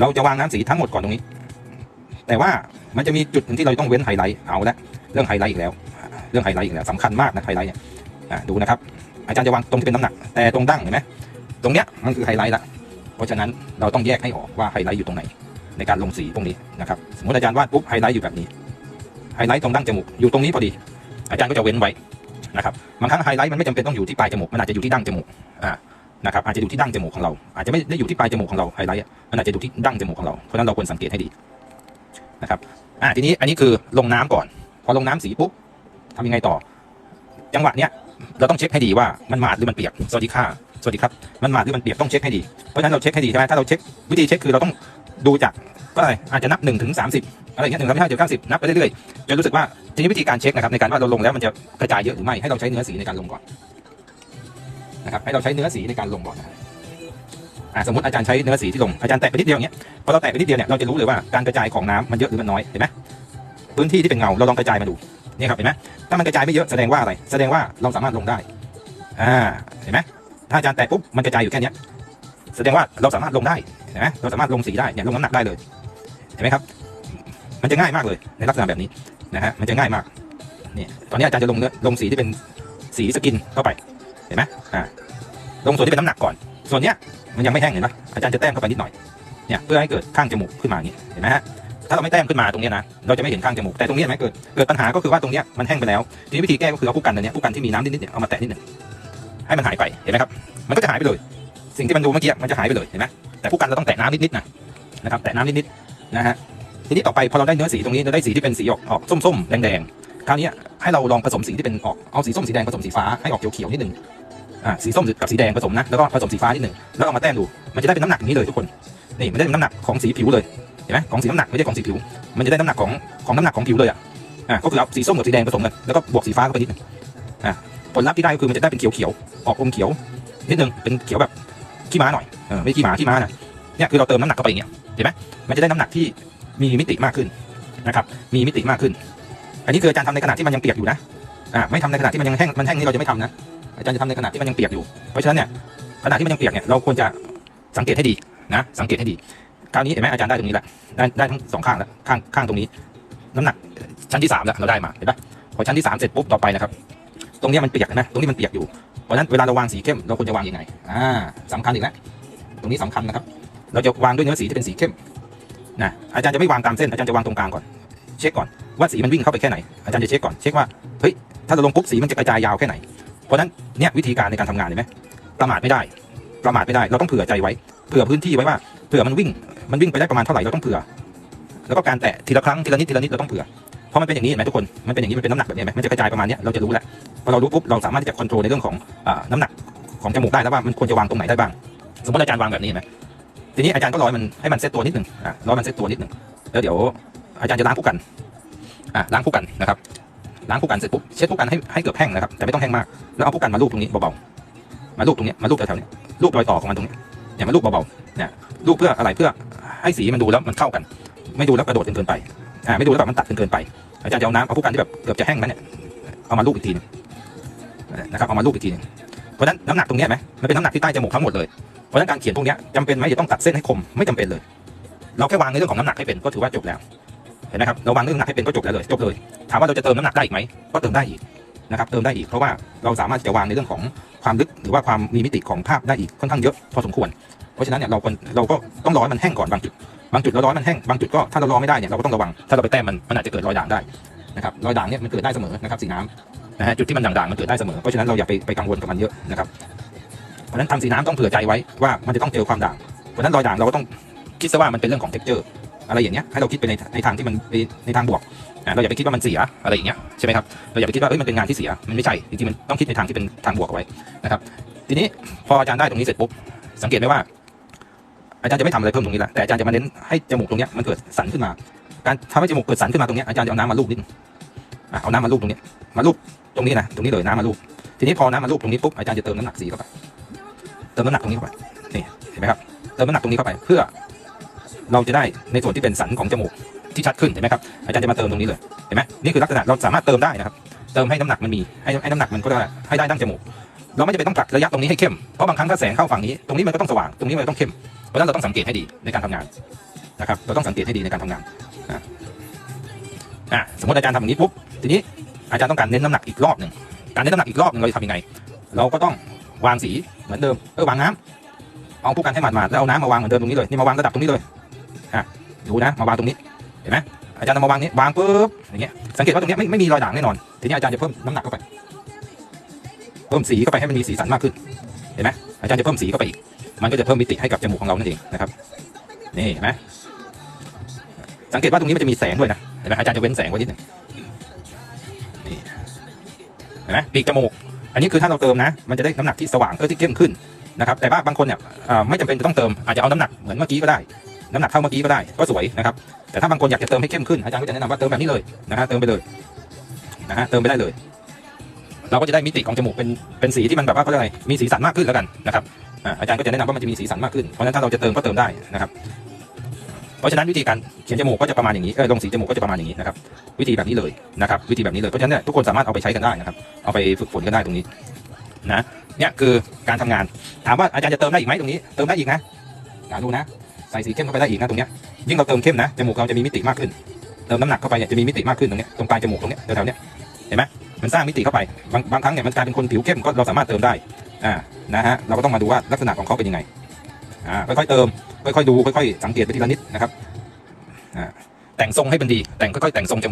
เราจะวางน้ำสีทั้งหมดก่อนตรงนี้ แต่ว่ามันจะมีจุดหนึ่งที่เราต้องเว้นไฮไลท์เอาละเรื่องไฮไลท์อีกแล้ว เรื่องไฮไลท์อีกแล้วสำคัญมากนะไฮไลท์เนี่ยดูนะครับ อาจารย์จะวางตรงที่เป็นน้ำหนัก แต่ตรงดั้งเห็นไหมตรงเนี้ยมันคือไฮไลท์ละเพราะฉะนั้นเราต้องแยกให้ออกว่าไฮไลท์อยู่ตรงไหน ในการลงสีตรงนี้นะครับสมมติอาจารย์วาดปุ๊บไฮไลท์อยู่แบบนี้ไฮไลท์ตรงดั้งจมูกอยู่ตรงนี้พอดี อาจารย์ก็จะเว้นไว้นะครับบางครั้งไฮไลท์มันไม่จำเป็นต้องอยู่ที่ปลายจมูกมันอาจจะอยู่ที่ดั้งจมูกอ่า นะครับอาจจะอยู่ที่ดั้งจมูกของเรา อาจจะไม่ได้อยู่ที่ปลายจมูกของเราไฮไลท์มันอาจจะอยู่ที่ดั้งจมูกของเราเพราะนั้นเราควรสังเกตให้ดีนะครับอ่าทีนี้อันนี้คือลงน้ำก่อน พอลงน้ำสีปุ๊บทำยังไงต่อ จังหวะเนี้ยเราต้องเช็คให้ดีว่ามันหมาดหรือมันเปียกสวัสดีค่ะสวัสดีครับมันหมาดหรือมันเปียกต้องเช็คให้ดีเพราะฉะนั้นเราเช็คให้ดีใช่ไหมถ้าเราเช็ควิธีเช็คคือเราต้องดูจากก็อะไรอาจจะนับ1นถึงสามสิบอะไรอย่างเงี้ยหนึ่งสามห้าเจ็ดเก้าสิบนับไปเรื่อยๆจนรู้สึกว่าทีนี้วิธีการเช็คนะครับในการว่าเราลงแล้วมันจะกระจายเยอะหรือไม่ให้เราใช้เนื้อสีในการลงก่อน นะครับให้เราใช้เนื้อสีในการลงก่อนนะครับสมมติอาจารย์ใช้เนื้อสีที่ลงอาจารย์แตะไปนิดเดียวอย่างเงี้ยพอเราแตะไปนิดเดียวเนี่ยเราจะรู้เลยว่าการกระจายของน้ำมันเยอะหรือมันน้อยเห็นไหมพื้นที่ที่เป็นเงาเราลองกระจายมาดูเนี่ยครับเห็นไหมถ้ามันกระจายไม่เยอะแสดงว่าอะไร แสดงว่าเราสามารถลงได้อ่าเห็นไหมถ้าอาจารย์แตะปุ๊บมันกระจายอยู่แค่เนี้ยแสดงว่าเราสามารถลงได้เห็นไหมเราสามารถลงสีได้เนี่ยลงน้ำหนักได้เลยเห็นไหมครับ มันจะง่ายมากเลยในลักษณะแบบนี้นะฮะมันจะง่ายมากนี่ตอนนี้อาจารย์จะลงเนื้อลงสีที่เป็นสีสกินเข้าไปเห็นไหมอ่า ลงส่วนที่เป็นน้ำหนักก่อน ส่วนเนี้ยมันยังไม่แห้งเห็นไหมอาจารย์จะแต้มเข้าไปนิดหน่อยเนี่ยเพื่อให้เกิดข้างจมูกขึ้นมาอย่างนี้เห็นไหมฮะถ้าเราไม่แต้มขึ้นมาตรงเนี้ยนะเราจะไม่เห็นข้างจมูกแต่ตรงเนี้ยเห็นไหมเกิดเกิดปัญหาก็คือว่าตรงเนี้ยมันแห้งไปแล้วทีนี้วิธีแก้ก็คือเอาผู้กันอันเนี้ยผู้กันที่มีน้ำนิดๆเนี่ยเอามาแตะนิดหนึ่งให้มันหายไปเห็นไหมครับ มันก็จะหายไปเลย สิ่งที่มันดูเมื่อกี้มันจะหายไปเลยเห็นไหมแต่ผู้กันเราต้องแตะน้ำนิดๆนะนะครับแตะน้ำนิดๆนะฮะทีนี้ต่อไปพอเราได้เนื้อสีตรงนี้เราได้สีที่เป็นสีออกออกส้มๆแดงๆคราวนี้ให้เราลองผสมสีที่เป็นออกเอาสีส้มสีแดงผสมสีฟ้าให้ออกเขียวๆนิดหนึ่ง อ่าสีส้มกับสีแดงผสมนะแล้วก็ผสมสีฟ้านิดหนึ่งแล้วเอามาแต้มดู มันจะได้เป็นน้ำหนักอย่างนี้เลยทุกคนนี่มันได้เป็นน้ำหนักของสีผิวเลยเห็นไหมของสีน้ำหนักไม่ใช่ของสีผิว มันจะได้น้ำหนักของของน้ำหนักของผิวเลยอะอ่าก็คือเอาสีส้มกับสีแดงผสมกันแล้วก็บวกสีฟ้าเข้าไปนิดหนึงอ่าผลลัพธ์ที่ได้ก็คือมันจะได้เป็นเขียวๆออกอมเขียวนิดนึงเป็นเขียวแบบขี้ม้าหน่อยเออไม่ขี้หมาขี้ม้านะเนี่ยคือเราเติมน้ำหนักเข้าไปอย่างเงี้ยเห็นไหมมันจะได้น้ำหนักที่มีมิติมากขึ้นนะครับมีมิติมากขึ้น อันนี้คืออาจารย์ทำในขณะที่มันยังเปียกอยู่นะอ่าไม่ทำในขณะที่มันยังแห้งมันแห้งนี่เราจะไม่ทำนะ อาจารย์จะทำในขณะที่มันยังเปียกอยู่ เพราะฉะนั้นเนี่ยขณะที่มันยังเปียกเนี่ยเราควรจะสังเกตให้ดีนะ สังเกตให้ดี คราวนี้เห็นไหมอาจารย์ได้ตรงนี้แหละได้ได้ทั้งสองข้างแล้วข้างข้างตรงนี้ น้ำหนักชั้นที่สามแล้วเราได้มาเห็นปะพอชั้นที่สามเสร็จปุ๊บต่อไปนะครับ ตรงนี้มันเปียกนะตรงนี้มันเปียกอยู่เพราะฉะนั้นเวลาเราวางสีเข้มเราควรจะวางยังไงอ่าสำคัญอีกแล้วตรงนี้สำคัญนะครับ เราจะวางด้วยเนื้อสีที่เป็นสีเข้มนะอาจารย์จะไม่วางตามเส้นอาจารย์จะวางตรงกลางก่อนเช็คก่อนว่าสีมันวิ่งเข้าไปแค่ไหนอาจารย์จะเช็คก่อนเช็คว่าเฮ้ยถ้าเราลงปุ๊บสีมันจะกระจายยาวแค่ไหน เพราะนั้นเนี่ยวิธีการในการทำงานเห็นไหมประมาทไม่ได้ ประมาทไม่ได้ เราต้องเผื่อใจไว้ เผื่อพื้นที่ไว้ว่าเผื่อมันวิ่ง มันวิ่งไปได้ประมาณเท่าไหร่เราต้องเผื่อ แล้วก็การแตะทีละครั้งทีละนิดทีละนิดเราต้องเผื่อ เพราะมันเป็นอย่างนี้เห็นไหมทุกคน มันเป็นอย่างนี้มันเป็นน้ำหนักแบบนี้ไหมมันจะกระจายประมาณนี้เราจะรู้แล้วพอเรารู้ปุ๊บเราสามารถที่จะควบคุมในเรื่องของน้ำหนักของจมูกได้แล้วว่ามันควรจะวางตรงไหนได้บ้าง สมมติอาจารย์วางแบบนี้เห็นไหมทีนี้อาจารย์ก็ร้อยมันให้มันเซตตัวนิดหนึ่งอะร้อยมันเซตตัวนิดหนึ่งแล้วเดี๋ยวอาจารย์จะล้างผู้กันอะล้างผู้กันนะครับ ล้างผู้กันเสร็จปุ๊บเช็ดผู้กันให้ให้เกือบแห้งนะครับแต่ไม่ต้องแห้งมากแล้วเอาผู้กันมาลูบตรงนี้เบาๆมาลูบตรงนี้มาลูบแถวๆนี้ลูบรอยต่อของมันตรงนี้เนี่ยมาลูบเบาๆเนี่ยลูบเพื่ออะไรเพื่อให้สีมันดูแล้วมันเข้ากัน ไม่ดูแล้วกระโดดเกินไปอ่าไม่ดูแล้วแบบมันตัดเกินไปอาจารย์จะเอาน้ำเอาผู้กันที่แบบเกือบจะแห้งนั้นเนี่ยเอามาลูบอีกทีหนึงนะครับเอามาลูบอีกทีหนึงเพราะนั้นน้ำหนักตรงนี้ยเห็นไหมมันเป็นน้ำหนักที่ใต้จมูกทั้งหมดเลยเพราะนั้นการเขียนพวกนี้จำเป็นไหมจะต้องตัดเส้นให้คมไม่จำเป็นเลย เราแค่วางในเรื่องของน้ำหนักให้เป็นก็ถือว่าจบแล้ว ห็นไหมครับเราวางเรื่องน้ำหนักให้เป็นก็จบแล้วเลยจบเลย ถามว่าเราจะเติมน้ำหนักได้อีกไหมก็เติมได้อีกนะครับเติมได้อีกเพราะว่าเราสามารถจะวางในเรื่องของความลึกหรือว่าความมีมิติของภาพได้อีกค่อนข้างเยอะพอสมควร เพราะฉะนั้นเนี่ยเราควรเราก็ต้องรอให้มันแห้งก่อนบางจุด บางจุดเราร้อให้มันแห้งบางจุดก็ถ้าเรารอไม่ได้เนี่ยเราก็ต้องระวังถ้าเราไปแต้มมันมันอาจจะเกิดรอยด่างได้นะครับรอยด่างเนี่ยมันเกิดได้เสมอนะครับสีน้ำนะฮะจุดที่มันด่างๆมันเกิดได้เสมอเพราะฉะนั้นเราอย่าไปไปกังวลกับมันเยอะนะครับเพราะฉะนั้นทำสีน้ำต้องเผื่อใจไว้ว่ามันจะต้องเจอความด่างเพราะฉะนั้นรอยด่างเราก็ต้องคิดซะว่ามันเป็นเรื่องของ texture อะไรอย่างเงี้ยให้เราคิดไปในในทางที่มันในทางบวกอะเราอย่าไปคิดว่ามันเสียอะไรอย่างเงี้ยใช่ไหมครับเราอย่าไปคิดว่าเอ้ยมันเป็นงานที่เสียมันไม่ใช่จริงๆมันต้องคิดในทางที่เป็นทางบวกเอาไว้นะครับ ทีนี้พออาจารย์ได้ตรงนี้เสร็จปุ๊บสังเกตไหมว่า อาจารย์จะไม่ทำอะไรเพิ่มตรงนี้ละแต่อาจารย์จะมาเน้นให้จมูกตรงเนี้ยมันเกิดสันขึ้นมา การทำให้จมูกเกิดสันขึ้นมาตรงเนี้ยอาจารย์จะเอาน้ำมาลูบนิดนึงอะเอาน้ำมาลูบตรงนี้มาลูบตรงนี้นะตรงนี้เลยน้ำมาลูบทีนี้พอน้ำมาลูบตรงนี้ปุ๊บอาจารย์จะเติมน้ำหนักสีเข้าไปเติมน้ำหนักตรงนี้เข้าไปนี่เห็นไหมครับเติมน้ำหนักตรงนี้เข้าไปเพื่อ เราจะได้ในส่วนที่เป็นสันของจมูกที่ชัดขึ้นเห็นไหมครับอาจารย์จะมาเติมตรงนี้เลยเห็นไหมนี่คือลักษณะเราสามารถเติมได้นะครับ เติมให้น้ำหนักมันมีให้ให้น้ำหนักมันก็ได้ให้ได้ดั้งจมูกเราไม่จำเป็นต้องตัดระยะตรงนี้ให้เข้มเพราะบางครั้งถ้าแสงเข้าฝั่งนี้ตรงนี้มันก็ต้องสว่างตรงนี้มันต้องเข้มเพราะฉะนั้นเราต้องสังเกตให้ดีในการทำงานนะครับเราต้องสังเกตให้ดีในการทำงานอะสมมติอาจารย์ทำอย่างนี้ปุ๊บทีนี้อาจารย์ต้องการเน้นน้ำหนักอีกรอบหนึ่งการเน้นน้ำหนักอีกรอบหนึ่งเราจะทำยังไง เราก็ต้องวางสีเหมือนเดิมเออวางน้ำ เอาผู้กันให้หมาดๆแล้วเอาน้ำมาวางเหมือนเดิมตรงนี้เลยนี่มาวางระดับตรงนี้เลยอะดูนะมาวางตรงนี้เห็นไหมอาจารย์มาวางนี้วางปุ๊บอย่างเงี้ยสังเกตว่าตรงนี้ไม่ไม่มีรอยด่างแน่นอนทีนี้อาจารย์จะเพิ่มน้ำหนักเข้าไปเพิ่มสีเข้าไปให้มันมีสีสันมากขึ้นเห็นไหมอาจารย์จะเพิ่มสีเข้าไปอีกมันก็จะเพิ่มมิติให้กับจมูกของเรานั่นเองนะครับนี่เห็นไหมสังเกตว่าตรงนี้มันจะมีแสงด้วยนะเห็นไหมอาจารย์จะเว้นแสงไว้นิดหนึ่งนี่เห็นไหมปีกจมูกอันนี้คือถ้าเราเติมนะ มันจะได้น้ำหนักที่สว่างเออที่เข้มขึ้น นะครับแต่ว่าบางคนเนี่ยไม่จำเป็นจะต้องเติมอาจจะเอาน้ำหนักเหมือนเมื่อกี้ก็ได้น้ำหนักเท่าเมื่อกี้ก็ได้ก็สวยนะครับแต่ถ้าบางคนอยากจะเติมให้เข้มขึ้นอาจารย์ก็จะแนะนำว่าเติมแบบนี้เลยนะฮะเติมไปเลยนะฮะเติมไปได้เลย เราก็จะได้มิติของจมูกเป็นเป็นสีที่มันแบบว่าเขาเรียกอะไรมีสีสันมากขึ้นแล้วกันนะครับอาอาจารย์ก็จะแนะนำว่ามันจะมีสีสันมากขึ้นเพราะฉะนั้นถ้าเราจะเติมก็เติมได้นะครับเพราะฉะนั้นวิธีการเขียนจมูกก็จะประมาณอย่างนี้เออลงสีจมูกก็จะประมาณอย่างนี้นะครับวิธีแบบนี้เลยนะครับ วิธีแบบนี้เลยเพราะฉะนั้นเนี่ยทุกคนสามารถเอาไปใช้กันได้นะครับ เอาไปฝึกฝนกันได้ตรงนี้นะ เนี่ยคือการทำงาน ถามว่าอาจารย์จะเติมได้อีกไหมตรงนี้ เติมได้อีกนะอ่าดูนะ ใส่สีเข้มเข้าไปได้อีกนะตรงเนี้ย ยิ่งเราเติมเข้มนะ จมูกเราจะมีมิติมากขึ้น เติมน้ำหนักเข้าไปเนี่ยจะมีมิติมากขึ้นตรงเนี้ย ตรงปลายจมูกตรงเนี้ยแถวๆเนี้ย เห็นไหมมันสร้างมิติเข้าไป บางบางครั้งเนี่ยมันกลายเป็นคนผิวเข้มก็เราสามารถเติมได้ อ่า นะฮะ เราก็ต้องมาดูว่าลักษณะของเขาเป็นยังไง อ่า ค่อยๆเติม ค่อยๆดู ค่อยๆสังเกตไปทีละนิดนะครับ อ่า แต่งทรงให้เป็นดี แต่งค่อยๆแต่งทรงจมูก